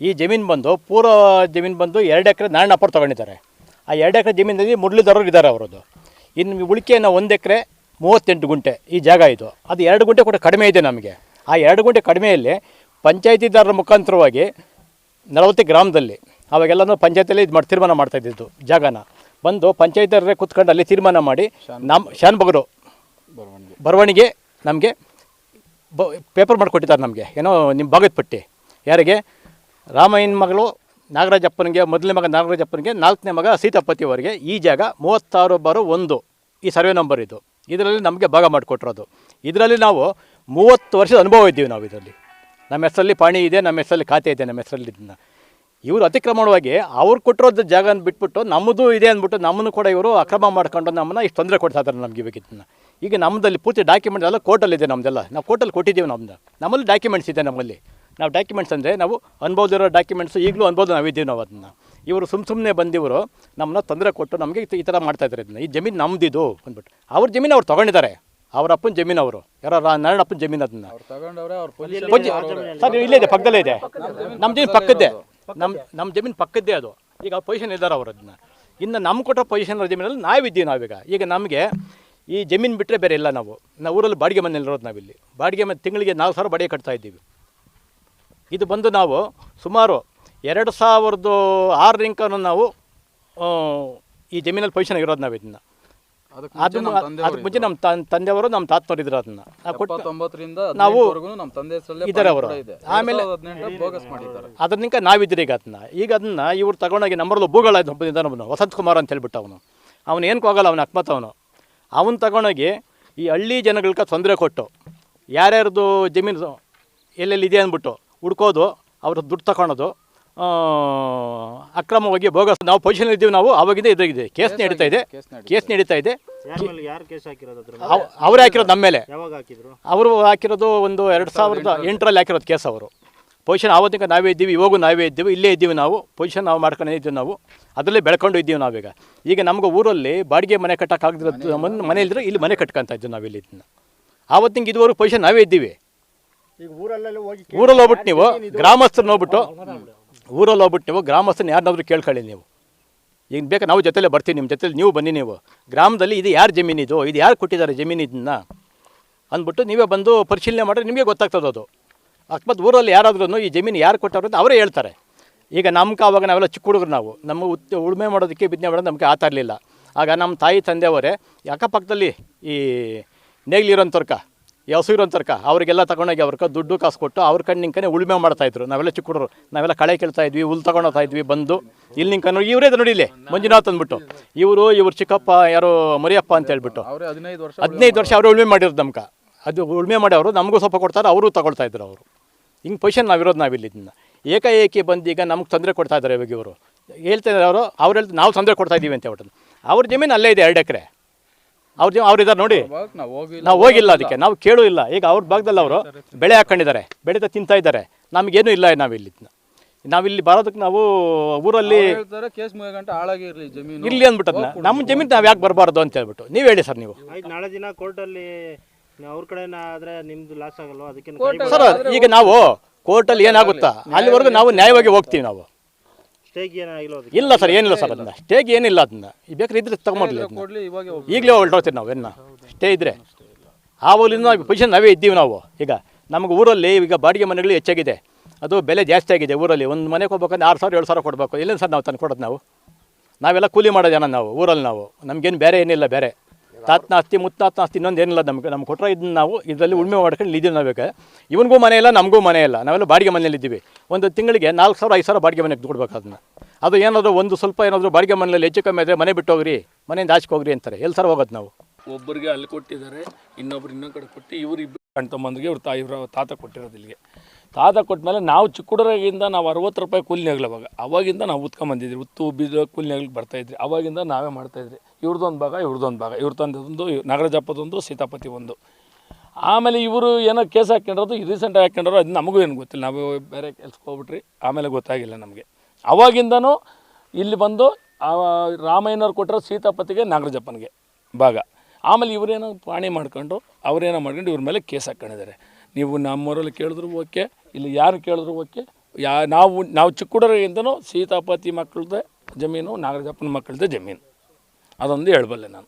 ಈ ಜಮೀನು ಬಂದು, ಪೂರ್ವ ಜಮೀನು ಬಂದು ಎರಡು ಎಕರೆ ನಾರಾಯಣ ಅಪ್ಪರು ತೊಗೊಂಡಿದ್ದಾರೆ. ಆ ಎರಡು ಎಕರೆ ಜಮೀನಲ್ಲಿ ಮುರಳೀಧರವ್ರು ಇದ್ದಾರೆ ಅವರದ್ದು. ಇನ್ನು ಉಳಿಕೆಯನ್ನು ಒಂದು ಎಕರೆ ಮೂವತ್ತೆಂಟು ಗುಂಟೆ ಈ ಜಾಗ ಇದು. ಅದು ಎರಡು ಗುಂಟೆ ಕೂಡ ಕಡಿಮೆ ಇದೆ ನಮಗೆ. ಆ ಎರಡು ಗುಂಟೆ ಕಡಿಮೆಯಲ್ಲಿ ಪಂಚಾಯತಿದಾರರ ಮುಖಾಂತರವಾಗಿ ನಲವತ್ತು ಗ್ರಾಮದಲ್ಲಿ, ಅವಾಗೆಲ್ಲನೂ ಪಂಚಾಯತಿಯಲ್ಲಿ ಇದು ಮಾಡಿ ತೀರ್ಮಾನ ಮಾಡ್ತಾ ಇದ್ದಿದ್ದು ಜಾಗನ. ಬಂದು ಪಂಚಾಯತರೇ ಕುತ್ಕೊಂಡು ಅಲ್ಲಿ ತೀರ್ಮಾನ ಮಾಡಿ ನಮ್ಮ ಶಾನ್ಬಗರು ಬರವಣಿಗೆ ನಮಗೆ ಬ ಪೇಪರ್ ಮಾಡಿಕೊಟ್ಟಿದ್ದಾರೆ ನಮಗೆ. ಏನೋ ನಿಮ್ಮ ಭಾಗದ ಪಟ್ಟಿ. ಯಾರಿಗೆ? ರಾಮಯ್ಯನ ಮಗಳು ನಾಗರಾಜಪ್ಪನಿಗೆ, ಮೊದಲನೇ ಮಗ ನಾಗರಾಜಪ್ಪನಿಗೆ, ನಾಲ್ಕನೇ ಮಗ ಸೀತಾಪತಿ ಅವರಿಗೆ ಈ ಜಾಗ ಮೂವತ್ತಾರು ಬಾರು ಒಂದು ಈ ಸರ್ವೆ ನಂಬರ್ ಇದು. ಇದರಲ್ಲಿ ನಮಗೆ ಭಾಗ ಮಾಡಿಕೊಟ್ಟಿರೋದು. ಇದರಲ್ಲಿ ನಾವು ಮೂವತ್ತು ವರ್ಷದ ಅನುಭವ ಇದ್ದೀವಿ ನಾವು ಇದರಲ್ಲಿ. ನಮ್ಮ ಹೆಸರಲ್ಲಿ ಪಾಣಿ ಇದೆ, ನಮ್ಮ ಹೆಸರಲ್ಲಿ ಖಾತೆ ಇದೆ, ನಮ್ಮ ಹೆಸರಲ್ಲಿ ಇದನ್ನು. ಇವರು ಅತಿಕ್ರಮಣವಾಗಿ ಅವ್ರು ಕೊಟ್ಟಿರೋದು ಜಾಗ ಬಿಟ್ಬಿಟ್ಟು ನಮ್ಮದು ಇದೆ ಅಂದ್ಬಿಟ್ಟು ನಮ್ಮನ್ನು ಕೂಡ ಇವರು ಅಕ್ರಮ ಮಾಡ್ಕೊಂಡು ನಮ್ಮನ್ನು ಇಷ್ಟು ತೊಂದರೆ ಕೊಡ್ತಾ ಇದ್ದಾರೆ ನಮಗೆ ಇವಾಗ ಈಗ ನಮ್ಮದಲ್ಲಿ ಪೂರ್ತಿ ಡಾಕ್ಯುಮೆಂಟ್ ಎಲ್ಲ ಕೋರ್ಟಲ್ಲಿದೆ ನಮ್ಮದೆಲ್ಲ ನಾವು ಕೋರ್ಟಲ್ಲಿ ಕೊಟ್ಟಿದ್ದೀವಿ ನಮ್ಮದು ನಮ್ಮಲ್ಲಿ ಡಾಕ್ಯುಮೆಂಟ್ಸ್ ಇದೆ ನಮ್ಮಲ್ಲಿ. ನಾವು ಡಾಕ್ಯುಮೆಂಟ್ಸ್ ಅಂದರೆ ನಾವು ಅನ್ಬೋದಿರೋ ಡಾಕ್ಯುಮೆಂಟ್ಸ್ ಈಗಲೂ ಅನ್ಬೋದು ನಾವಿದ್ದೀವಿ ನಾವು ಅದನ್ನು. ಇವರು ಸುಮ್ಮ ಸುಮ್ಮನೆ ಬಂದಿವರು ನಮ್ಮನ್ನ ತೊಂದರೆ ಕೊಟ್ಟು ನಮಗೆ ಈ ಥರ ಮಾಡ್ತಾ ಇದ್ದಾರೆ ಇದನ್ನ. ಈ ಜಮೀನು ನಮ್ಮದಿದು ಅಂದ್ಬಿಟ್ಟು. ಅವ್ರ ಜಮೀನು ಅವ್ರು ತೊಗೊಂಡಿದ್ದಾರೆ. ಅವ್ರ ಅಪ್ಪನ ಜಮೀನು ಅವರು. ಯಾರೋ ರಾ- ನಾರಾಯಣ ಅಪ್ಪನ ಜಮೀನು ಅದನ್ನ. ತಗೊಂಡವ್ರೆ ಅವ್ರ ಪೊಲೀಸ್ ಸರ್ ಇಲ್ಲೇ ಇದೆ ಪಕ್ಕದಲ್ಲೇ ಇದೆ. ನಮ್ಮ ಜಮೀನು ಪಕ್ಕದ್ದೇ. ನಮ್ಮ ನಮ್ಮ ಜಮೀನು ಪಕ್ಕದ್ದೇ ಅದು. ಈಗ ಪೊಸಿಷನ್ ಇದ್ದಾರೆ ಅವರು ಅದನ್ನ. ಇನ್ನು ನಮ್ಮ ಕೊಟ್ಟ ಪೊಸಿಷನ್ ಜಮೀನಲ್ಲಿ ನಾವಿದ್ದೀವಿ ನಾವೀಗ. ಈಗ ನಮಗೆ ಈ ಜಮೀನು ಬಿಟ್ಟರೆ ಬೇರೆ ಇಲ್ಲ ನಾವು. ನಾವು ಊರಲ್ಲಿ ಬಾಡಿಗೆ ಮನೆಯಲ್ಲಿರೋದು ಇರೋದು ನಾವಿಲ್ಲಿ. ಬಾಡಿಗೆ ಮನೆ ತಿಂಗಳಿಗೆ ನಾಲ್ಕು ಸಾವಿರ ಬಾಡಿಗೆ ಕಟ್ತಾ ಇದ್ದೀವಿ. ಇದು ಬಂದು ನಾವು ಸುಮಾರು ಎರಡು ಸಾವಿರದ ರಿಂಕನ್ನು ನಾವು ಈ ಜಮೀನಲ್ಲಿ ಪೊಸಿಷನ್ ಆಗಿರೋದು ನಾವು ಇದನ್ನ ಅದು ಅದಕ್ಕೆ ಮುಂಚೆ ನಮ್ಮ ತನ್- ತಂದೆಯವರು ನಮ್ಮ ತಾತನವರು ಇದ್ರು ಅದನ್ನ. ನಾವು ಕೊಟ್ಟು ಎಪ್ಪತ್ತೊಂಬತ್ತರಿಂದ ನಾವು ನಮ್ಮ ತಂದೆ ಹೆಸರಲ್ಲೇ ಅವರು. ಇದೆ. ಆಮೇಲೆ- ಅದನ್ನ ನಾವಿದ್ದೀರಿ ಈಗ ಅದನ್ನ. ಈಗ ಅದನ್ನ ಇವ್ರು ತಗೊಂಡೋಗಿ ನಂಬರ್ದು ಭೂಗಳ ಒಬ್ಬನಿದ್ದಾನೆ ಅವನು. ವಸಂತ್ ಕುಮಾರ್ ಅಂತ ಹೇಳ್ಬಿಟ್ಟು ಅವನು. ಅವನು ಏನಕ್ಕೂ ಹೋಗಲ್ಲ ಅವನು ಅಕ್ಮತ್ ಅವನು. ಅವನು ತಗೊಂಡೋಗಿ ಈ ಹಳ್ಳಿ ಜನಗಳಿಗೆ ತೊಂದರೆ ಕೊಟ್ಟು ಯಾರ್ಯಾರ್ದು ಜಮೀನು ಎಲ್ಲೆಲ್ಲಿ ಇದೆ ಅಂದ್ಬಿಟ್ಟು ಹುಡ್ಕೋದು ಅವ್ರ ದುಡ್ಡು ತಗೊಳೋದು ಅಕ್ರಮವಾಗಿ ಬೋಗಸ್ ನಾವು ಪೊಸಿಷನ್ ಇದ್ದೀವಿ ನಾವು ಅವಾಗಿಂದ ಇದಾಗಿದೆ ಕೇಸ್ ನಡೀತಾ ಇದೆ. ಕೇಸ್ ನಡೀತಾ ಇದೆ. ಯಾರ ಯಾರು ಕೇಸ್ ಹಾಕಿರೋದು ಅದ್ರ ಮೇಲೆ? ಅವರೇ ಹಾಕಿರೋದು ನಮ್ಮ ಮೇಲೆ. ಯಾವಾಗ ಹಾಕಿದ್ರು? ಅವರು ಹಾಕಿರೋದು ಒಂದು ಎರಡು ಸಾವಿರದ ಎಂಟರಲ್ಲಿ. ಹಾಕಿರೋದು ಕೇಸ್ ಅವರು. ಪೊಸಿಷನ್ ಆವತ್ತಿಗೆ ನಾವೇ ಇದ್ದೀವಿ ಇವಾಗೂ ನಾವೇ ಇದ್ದೀವಿ ಇಲ್ಲೇ ಇದ್ದೀವಿ ನಾವು. ಪೊಸಿಷನ್ ನಾವು ಮಾಡ್ಕೊಂಡೇ ಇದ್ದೀವಿ ನಾವು. ಅದರಲ್ಲೇ ಬೆಳ್ಕೊಂಡು ಇದ್ದೀವಿ ನಾವೀಗ. ಈಗ ನಮ್ಗೆ ಊರಲ್ಲಿ ಬಾಡಿಗೆ ಮನೆ ಕಟ್ಟೋಕ್ಕಾಗದಿರೋ ಮನೆ ಇದ್ರೆ ಇಲ್ಲಿ ಮನೆ ಕಟ್ಕೊಂತ ಇದ್ದೀವಿ ನಾವು ಇಲ್ಲಿ ಇದನ್ನ. ಆವತ್ತಿಗೆ ಇದುವರೆಗೂ ಪೊಸಿಷನ್ ನಾವೇ ಇದ್ದೀವಿ. ಈಗ ಊರಲ್ಲೆಲ್ಲ ಹೋಗಿ ಊರಲ್ಲಿ ಹೋಗ್ಬಿಟ್ಟು ನೀವು ಗ್ರಾಮಸ್ಥರನ್ನ ಹೋಗ್ಬಿಟ್ಟು ಊರಲ್ಲಿ ಹೋಗ್ಬಿಟ್ಟು ನೀವು ಗ್ರಾಮಸ್ಥರನ್ನ ಯಾರನ್ನಾದ್ರೂ ಕೇಳ್ಕೊಳ್ಳಿ ನೀವು. ಈಗ ಬೇಕಾ ನಾವು ಜೊತೆಲೇ ಬರ್ತೀವಿ ನಿಮ್ಮ ಜೊತೆಲಿ ನೀವು ಬನ್ನಿ ನೀವು. ಗ್ರಾಮದಲ್ಲಿ ಇದು ಯಾರು ಜಮೀನಿದು? ಇದು ಯಾರು ಕೊಟ್ಟಿದ್ದಾರೆ ಜಮೀನು ಇದನ್ನ ಅಂದ್ಬಿಟ್ಟು ನೀವೇ ಬಂದು ಪರಿಶೀಲನೆ ಮಾಡಿದ್ರೆ ನಿಮಗೆ ಗೊತ್ತಾಗ್ತದೆ ಅದು. ಅಕಸ್ಮಾತ್ ಊರಲ್ಲಿ ಯಾರಾದ್ರೂ ಈ ಜಮೀನು ಯಾರು ಕೊಟ್ಟವ್ರು ಅಂತ ಅವರೇ ಹೇಳ್ತಾರೆ. ಈಗ ನಮ್ಗೆ ಆವಾಗ ನಾವೆಲ್ಲ ಚಿಕ್ಕ ಹುಡುಗರು ನಾವು. ನಮ್ಮ ಉತ್ ಉಳುಮೆ ಮಾಡೋದಕ್ಕೆ ಬಿತ್ತನೆ ಮಾಡೋದು ನಮಗೆ ಆತ ಇರಲಿಲ್ಲ. ಆಗ ನಮ್ಮ ತಾಯಿ ತಂದೆಯವರೇ ಅಕ್ಕಪಕ್ಕದಲ್ಲಿ ಈ ನೇಗ್ಲಿರೋಂಥವ್ರಕ ಹಸು ಇರೋಂಥವ್ರಕ ಅವರಿಗೆಲ್ಲ ತಗೊಂಡೋಗಿ ಅವ್ರಕ ದುಡ್ಡು ಕಾಸು ಕೊಟ್ಟು ಅವ್ರ ಕಣ್ಣು ನಿಂಕನೆ ಉಳುಮೆ ಮಾಡ್ತಾಯಿದ್ರು ನಾವೆಲ್ಲ ಚಿಕ್ಕ ನಾವೆಲ್ಲ ಕಳೆ ಕೇಳ್ತಾ ಇದ್ವಿ ಹುಲ್ ತಗೊಂಡೋಗ್ತಾ ಇದ್ವಿ ಬಂದು ಇಲ್ಲಿ ನಿಂಕನ ಇವರೇ ನೋಡಿ ಇಲ್ಲಿ ಮಂಜುನಾಥ್ ಅಂದ್ಬಿಟ್ಟು. ಇವರು ಇವ್ರ ಚಿಕ್ಕಪ್ಪ ಯಾರೋ ಮರಿಯಪ್ಪ ಅಂತ ಹೇಳ್ಬಿಟ್ಟು. ಅವರೇ ಹದಿನೈದು ವರ್ಷ ಹದಿನೈದು ವರ್ಷ ಅವರು ಉಳುಮೆ ಮಾಡಿರೋದು ನಮ್ಗೆ. ಅದು ಉಳುಮೆ ಮಾಡಿ ಅವರು ನಮಗೂ ಸ್ವಲ್ಪ ಕೊಡ್ತಾರೆ ಅವರು ತಗೊಳ್ತಾ ಇದ್ರು ಅವರು. ಹಿಂಗೆ ಪೊಸಿಷನ್ ನಾವಿರೋದು ನಾವಿಲ್ಲಿ ಇದನ್ನ ಏಕಾಏಕಿ ಬಂದು ಈಗ ನಮ್ಗೆ ತೊಂದರೆ ಕೊಡ್ತಾ ಇದ್ದಾರೆ ಇವಾಗ ಇವರು. ಹೇಳ್ತಾ ಇದ್ದಾರೆ ಅವರು ಅವ್ರು ಹೇಳ್ತಾರೆ ನಾವು ತೊಂದರೆ ಕೊಡ್ತಾ ಇದ್ದೀವಿ ಅಂತ ಹೇಳ್ಬಿಟ್ಟು ಅವ್ರ ಜಮೀನು ಅಲ್ಲೇ ಇದೆ ಎರಡು ಎಕರೆ. ಅವ್ರ ಜಮೀನು ಅವ್ರು ಇದ್ದಾರೆ ನೋಡಿ ನಾವು ಹೋಗಿಲ್ಲ ನಾವು ಹೋಗಿಲ್ಲ ಅದಕ್ಕೆ. ನಾವು ಕೇಳೂ ಇಲ್ಲ. ಈಗ ಅವ್ರ ಭಾಗದಲ್ಲಿ ಅವರು ಬೆಳೆ ಹಾಕೊಂಡಿದ್ದಾರೆ. ಬೆಳೆದ ತಿಂತಾ ಇದ್ದಾರೆ. ನಮಗೇನು ಇಲ್ಲ ನಾವಿಲ್ಲಿ ನಾವಿಲ್ಲಿ ಬರೋದಕ್ಕೆ ನಾವು ಊರಲ್ಲಿ ಇಲ್ಲಿ ಹೇಳ್ತಾರೆ ಕೇಸ್ ಮುಗಿಯ ಗಂಟೆ ಹಾಳಾಗಿರ್ಲಿ ಜಮೀನು. ಇರಲಿ ಅಂದ್ಬಿಟ್ಟು ನಮ್ಮ ಜಮೀನು ನಾವು ಯಾಕೆ ಬರಬಾರ್ದು ಅಂತ ಹೇಳ್ಬಿಟ್ಟು. ನೀವು ಹೇಳಿ ಸರ್ ನೀವು. ಆಯ್ತು ನಾಳೆ ದಿನ ಕೋರ್ಟಲ್ಲಿ ಅವ್ರ ಕಡೆ ಆದ್ರೆ ನಿಮ್ದು ಲಾಸ್ ಆಗಲ್ವಾ? ಅದಕ್ಕೆ ಸರ್ ಈಗ ನಾವು ಕೋರ್ಟಲ್ಲಿ ಏನಾಗುತ್ತಾ? ಅಲ್ಲಿವರೆಗೂ ನಾವು ನ್ಯಾಯವಾಗಿ ಹೋಗ್ತೀವಿ ನಾವು. ಸ್ಟೇಗ್ ಏನಾಗಿಲ್ಲ ಅದಕ್ಕೆ? ಇಲ್ಲ ಸರ್ ಏನಿಲ್ಲ ಸರ್ ಅದನ್ನ. ಸ್ಟೇಗ್ ಏನಿಲ್ಲ ಅದನ್ನ. ಈ ಬೇಕಾದ್ರೆ ಇದ್ರೆ ತಗೊಂಬರ್ಲಿ ಅದನ್ನ. ಕೊಡ್ಲಿ ಇವಾಗ ಈಗಲೇ ಹೊರಟೋಗ್ತೀವಿ ನಾವು ಎನ್ನ. ಸ್ಟೇ ಇದ್ರೆ. ಆವಾಗಲಿಂದ ಪೊಸಿಷನ್ ನಾವೇ ಇದ್ದೀವಿ ನಾವು. ಈಗ ನಮಗೆ ಊರಲ್ಲಿ ಈಗ ಬಾಡಿಗೆ ಮನೆಗಳು ಹೆಚ್ಚಾಗಿದೆ. ಅದು ಬೆಲೆ ಜಾಸ್ತಿ ಆಗಿದೆ ಊರಲ್ಲಿ. ಒಂದು ಮನೆಗೆ ಹೋಗ್ಬೇಕಂದ್ರೆ ಆರು ಸಾವಿರ ಏಳು ಸಾವಿರ ಕೊಡಬೇಕು. ಎಲ್ಲಿಂದ ಸರ್ ನಾವು ತಂದು ಕೊಡೋದು ನಾವು? ನಾವೆಲ್ಲ ಕೂಲಿ ಮಾಡೋ ಜನ ನಾವು ಊರಲ್ಲಿ ನಾವು. ನಮಗೇನು ಬೇರೆ ಏನಿಲ್ಲ ಬೇರೆ. ತಾತನ ಆಸ್ತಿ ಮುತ್ತಾತನ ಆಸ್ತಿ ಇನ್ನೊಂದು ಏನಿಲ್ಲ ನಮಗೆ, ನಮ್ಗೆ ಕೊಟ್ಟರೆ ಇದನ್ನ ನಾವು ಇದರಲ್ಲಿ ಉಳ್ಮೆ ಮಾಡ್ಕೊಂಡು ಇದ್ದೀವಿ ಬೇಕಾದ್ರೆ ಇವನಿಗೂ ಮನೆ ಇಲ್ಲ, ನಮಗೂ ಮನೆ ಇಲ್ಲ. ನಾವೆಲ್ಲ ಬಾಡಿಗೆ ಮನೇಲಿ ಇದ್ದೀವಿ. ಒಂದು ತಿಂಗಳಿಗೆ ನಾಲ್ಕು ಸಾವಿರ, ಐದು ಸಾವಿರ ಬಾಡಿಗೆ ಮನೆಗೆ ಕೊಡ್ಬೇಕು ಅದನ್ನ. ಅದು ಏನಾದರೂ ಒಂದು ಸ್ವಲ್ಪ ಏನಾದರೂ ಬಾಡಿಗೆ ಮನೆಯಲ್ಲಿ ಹೆಚ್ಚು ಕಮ್ಮಿ ಆದರೆ ಮನೆ ಬಿಟ್ಟು ಹೋಗ್ರಿ, ಮನೆಯಿಂದ ಆಚೆಗೆ ಹೋಗ್ರಿ ಅಂತಾರೆ. ಎಲ್ಲಿ ಸರ್ ಹೋಗೋದು ನಾವು? ಒಬ್ಬರಿಗೆ ಅಲ್ಲಿ ಕೊಟ್ಟಿದ್ದಾರೆ, ಇನ್ನೊಬ್ರು ಇನ್ನೊಂದು ಕಡೆ ಕೊಟ್ಟು ಇವ್ರು ಇಬ್ಬರು ಅಣ್ಣ ತಮ್ಮಂದಿಗೆ ಇವ್ರು ತಾಯಿ, ಇವರು ತಾತ ಕೊಟ್ಟಿರೋದು ಇಲ್ಲಿಗೆ. ತಾತ ಕೊಟ್ಮೇಲೆ ನಾವು ಚಿಕ್ಕ ನಾವು ಅರವತ್ತು ರೂಪಾಯಿ ಕೂಲಿ ಅವಾಗ. ಅವಾಗಿಂದ ನಾವು ಉತ್ಕೊಂಬಂದಿದ್ವಿ ಉತ್ತು, ಬೀಜ ಕೂಲಿ ಬರ್ತಾಯಿದ್ರಿ ಅವಾಗಿಂದ ನಾವೇ ಮಾಡ್ತಾಯಿದ್ರಿ ಇವ್ರದ್ದೊಂದು ಭಾಗ ಇವ್ರದ್ದೊಂದು ಭಾಗ. ಇವ್ರ ತಂದೊಂದು ನಾಗರಾಜಪ್ಪದೊಂದು ಸೀತಾಪತಿ ಒಂದು. ಆಮೇಲೆ ಇವರು ಏನೋ ಕೇಸ್ ಹಾಕ್ಕೊಂಡಿರೋದು ರೀಸೆಂಟಾಗಿ ಹಾಕ್ಕೊಂಡಿರೋ ಅದು ನಮಗೂ ಏನು ಗೊತ್ತಿಲ್ಲ. ನಾವು ಬೇರೆ ಕೆಲ್ಸಕ್ಕೆ ಹೋಗ್ಬಿಟ್ರಿ, ಆಮೇಲೆ ಗೊತ್ತಾಗಿಲ್ಲ ನಮಗೆ. ಅವಾಗಿಂದನೂ ಇಲ್ಲಿ ಬಂದು ರಾಮಯ್ಯನವ್ರು ಕೊಟ್ಟಿರೋ ಸೀತಾಪತಿಗೆ ನಾಗರಾಜಪ್ಪನಿಗೆ ಭಾಗ. ಆಮೇಲೆ ಇವರೇನೋ ಪ್ರಾಣಿ ಮಾಡ್ಕೊಂಡು, ಅವರೇನೋ ಮಾಡ್ಕೊಂಡು ಇವ್ರ ಮೇಲೆ ಕೇಸ್ ಹಾಕ್ಕೊಂಡಿದ್ದಾರೆ. ನೀವು ನಮ್ಮೂರಲ್ಲಿ ಕೇಳಿದ್ರು ಓಕೆ, ಇಲ್ಲಿ ಯಾರು ಕೇಳಿದ್ರು ಓಕೆ. ಯಾ, ನಾವು ನಾವು ಚಿಕ್ಕ ಸೀತಾಪತಿ ಮಕ್ಕಳದ್ದೇ ಜಮೀನು ನಾಗರಾಜಪ್ಪನ ಮಕ್ಕಳದ್ದೇ ಜಮೀನು. ಅದೊಂದು ಹೇಳಬಲ್ಲೆ ನಾನು.